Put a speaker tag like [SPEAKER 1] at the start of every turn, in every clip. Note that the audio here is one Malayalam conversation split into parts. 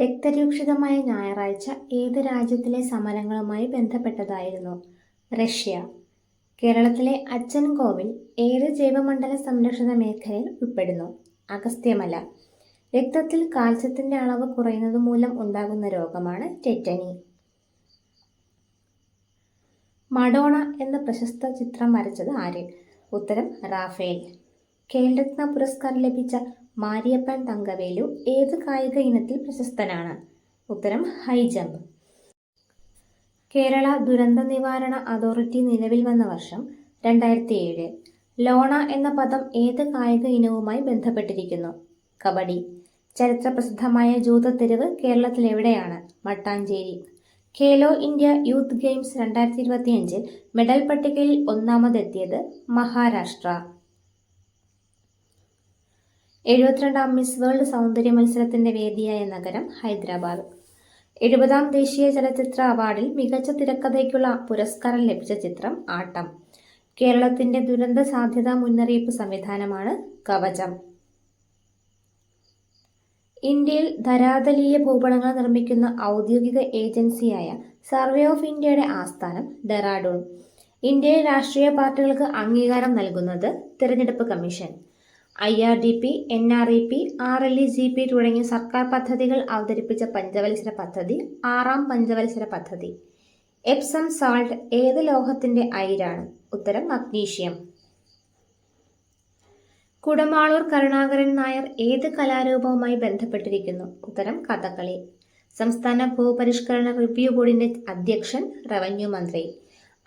[SPEAKER 1] രക്തരൂക്ഷിതമായ ഞായറാഴ്ച ഏത് രാജ്യത്തിലെ സമരങ്ങളുമായി ബന്ധപ്പെട്ടതായിരുന്നു? റഷ്യ. കേരളത്തിലെ അച്ഛൻ കോവിൽ ഏത് ജൈവമണ്ഡല സംരക്ഷിത മേഖലയിൽ ഉൾപ്പെടുന്നു? അഗസ്ത്യമല. രക്തത്തിൽ കാൽസ്യത്തിന്റെ അളവ് കുറയുന്നത് മൂലം ഉണ്ടാകുന്ന രോഗമാണ് ടെറ്റനി. മഡോണ എന്ന പ്രശസ്ത ചിത്രം വരച്ചത് ആര്? ഉത്തരം റാഫേൽ. കേൽരത്ന പുരസ്കാരം ലഭിച്ച മാരിയപ്പൻ തങ്കവേലു ഏത് കായിക ഇനത്തിൽ പ്രശസ്തനാണ്? ഉത്തരം ഹൈ ജമ്പ്. കേരള ദുരന്ത നിവാരണ അതോറിറ്റി നിലവിൽ വന്ന വർഷം രണ്ടായിരത്തി ഏഴ് ലോണ എന്ന പദം ഏത് കായിക ഇനവുമായി ബന്ധപ്പെട്ടിരിക്കുന്നു? കബഡി. ചരിത്ര പ്രസിദ്ധമായ ജൂതത്തെരുവ് കേരളത്തിൽ എവിടെയാണ്? Mattancherry. Khelo India youth games രണ്ടായിരത്തി ഇരുപത്തിയഞ്ചിൽ മെഡൽ പട്ടികയിൽ ഒന്നാമതെത്തിയത് മഹാരാഷ്ട്ര. എഴുപത്തിരണ്ടാം മിസ് വേൾഡ് സൗന്ദര്യ മത്സരത്തിന്റെ വേദിയായ നഗരം ഹൈദരാബാദ്. എഴുപതാം ദേശീയ ചലച്ചിത്ര അവാർഡിൽ മികച്ച തിരക്കഥയ്ക്കുള്ള പുരസ്കാരം ലഭിച്ച ചിത്രം ആട്ടം. കേരളത്തിന്റെ ദുരന്ത സാധ്യതാ മുന്നറിയിപ്പ് സംവിധാനമാണ് കവചം. ഇന്ത്യയിൽ ധരാതലീയ ഭൂപടങ്ങൾ നിർമ്മിക്കുന്ന ഔദ്യോഗിക ഏജൻസിയായ സർവേ ഓഫ് ഇന്ത്യയുടെ ആസ്ഥാനം ഡെറാഡൂൺ. ഇന്ത്യയിലെ രാഷ്ട്രീയ പാർട്ടികൾക്ക് അംഗീകാരം നൽകുന്നത് തിരഞ്ഞെടുപ്പ് commission. I R D P N R E P R L E G P തുടങ്ങിയ സർക്കാർ പദ്ധതികൾ അവതരിപ്പിച്ച പഞ്ചവത്സര പദ്ധതി ആറാം പഞ്ചവത്സര പദ്ധതി. എപ്സം സാൾട്ട് ഏത് ലോഹത്തിന്റെ അയിരാണ്? ഉത്തരം മഗ്നീഷ്യം. കുടമാളൂർ കരുണാകരൻ നായർ ഏത് കലാരൂപവുമായി ബന്ധപ്പെട്ടിരിക്കുന്നു? ഉത്തരം കഥകളി. സംസ്ഥാന ഭൂപരിഷ്കരണ റിവ്യൂ ബോർഡിന്റെ അധ്യക്ഷൻ റവന്യൂ മന്ത്രി.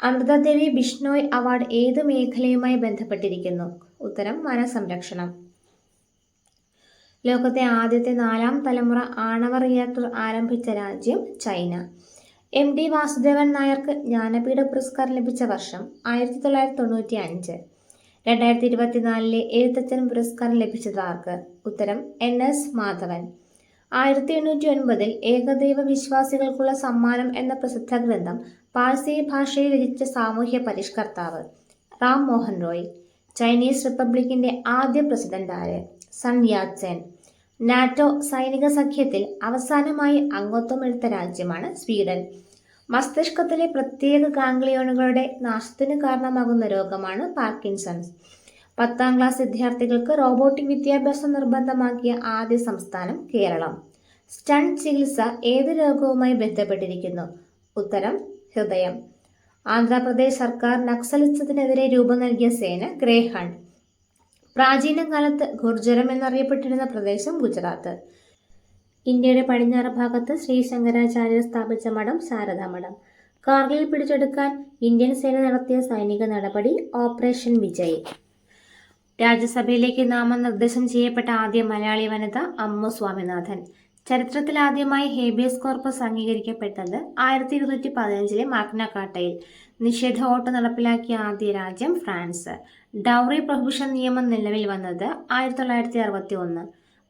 [SPEAKER 1] അമൃതദേവി ബിഷ്ണോയ് അവാർഡ് ഏത് മേഖലയുമായി ബന്ധപ്പെട്ടിരിക്കുന്നു? ഉത്തരം വനസംരക്ഷണം. ലോകത്തെ ആദ്യത്തെ നാലാം തലമുറ ആണവ റിയാക്ടർ ആരംഭിച്ച രാജ്യം ചൈന. എം ഡി വാസുദേവൻ നായർക്ക് ജ്ഞാനപീഠ പുരസ്കാരം ലഭിച്ച വർഷം ആയിരത്തി തൊള്ളായിരത്തി തൊണ്ണൂറ്റി അഞ്ച് രണ്ടായിരത്തി ഇരുപത്തിനാലിലെ എഴുത്തച്ഛൻ പുരസ്കാരം ലഭിച്ചത് ആർക്ക്? ഉത്തരം എൻ എസ് മാധവൻ. ആയിരത്തി എണ്ണൂറ്റി ഒൻപതിൽ ഏകദൈവ വിശ്വാസികൾക്കുള്ള സമ്മാനം എന്ന പ്രസിദ്ധ ഗ്രന്ഥം പാഴ്സി ഭാഷയിൽ രചിച്ച സാമൂഹ്യ പരിഷ്കർത്താവ് റാം മോഹൻ റോയ്. ചൈനീസ് റിപ്പബ്ലിക്കിന്റെ ആദ്യ പ്രസിഡന്റ് ആര്? സൺ യാത്സെൻ നാറ്റോ സൈനിക സഖ്യത്തിൽ അവസാനമായി അംഗത്വം എടുത്ത രാജ്യമാണ് സ്വീഡൻ. മസ്തിഷ്കത്തിലെ പ്രത്യേക ഗാംഗ്ലിയോണുകളുടെ നാശത്തിന് കാരണമാകുന്ന രോഗമാണ് പാർക്കിൻസൺസ്. പത്താം ക്ലാസ് വിദ്യാർത്ഥികൾക്ക് റോബോട്ടിക് വിദ്യാഭ്യാസം നിർബന്ധമാക്കിയ ആദ്യ സംസ്ഥാനം കേരളം. സ്റ്റൺ ചികിത്സ ഏത് രോഗവുമായി ബന്ധപ്പെട്ടിരിക്കുന്നു? ഉത്തരം ഹൃദയം. ആന്ധ്രാപ്രദേശ് സർക്കാർ നക്സലിസത്തിനെതിരെ രൂപം നൽകിയ സേന ഗ്രേഹണ്ട് പ്രാചീന കാലത്ത് ഗുർജരം എന്നറിയപ്പെട്ടിരുന്ന പ്രദേശം ഗുജറാത്ത്. ഇന്ത്യയുടെ പടിഞ്ഞാറ് ഭാഗത്ത് ശ്രീ ശങ്കരാചാര്യർ സ്ഥാപിച്ച മഠം ശാരദാ മഠം. കാർഗിൽ പിടിച്ചെടുക്കാൻ ഇന്ത്യൻ സേന നടത്തിയ സൈനിക നടപടി ഓപ്പറേഷൻ വിജയ്. രാജ്യസഭയിലേക്ക് നാമനിർദ്ദേശം ചെയ്യപ്പെട്ട ആദ്യ മലയാളി വനിത അമ്മു സ്വാമിനാഥൻ. ചരിത്രത്തിൽ ആദ്യമായി ഹേബിയസ് കോർപ്പസ് അംഗീകരിക്കപ്പെട്ടത് ആയിരത്തി ഇരുന്നൂറ്റി പതിനഞ്ചിലെ മാഗ്ന കാട്ടയിൽ നിഷേധ വോട്ട് നടപ്പിലാക്കിയ ആദ്യ രാജ്യം ഫ്രാൻസ്. ഡൗറി പ്രൊഹിബിഷൻ നിയമം നിലവിൽ വന്നത് ആയിരത്തി തൊള്ളായിരത്തി അറുപത്തി ഒന്ന്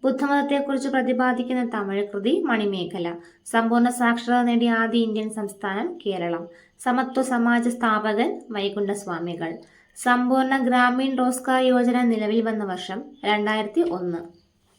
[SPEAKER 1] ബുദ്ധമതത്തെക്കുറിച്ച് പ്രതിപാദിക്കുന്ന തമിഴ് കൃതി മണിമേഖല. സമ്പൂർണ സാക്ഷരത നേടിയ ആദ്യ ഇന്ത്യൻ സംസ്ഥാനം കേരളം. സമത്വ സമാജ സ്ഥാപകൻ വൈകുണ്ഠസ്വാമികൾ. സമ്പൂർണ ഗ്രാമീൺ റോസ്കാർ യോജന നിലവിൽ വന്ന വർഷം രണ്ടായിരത്തി ഒന്ന്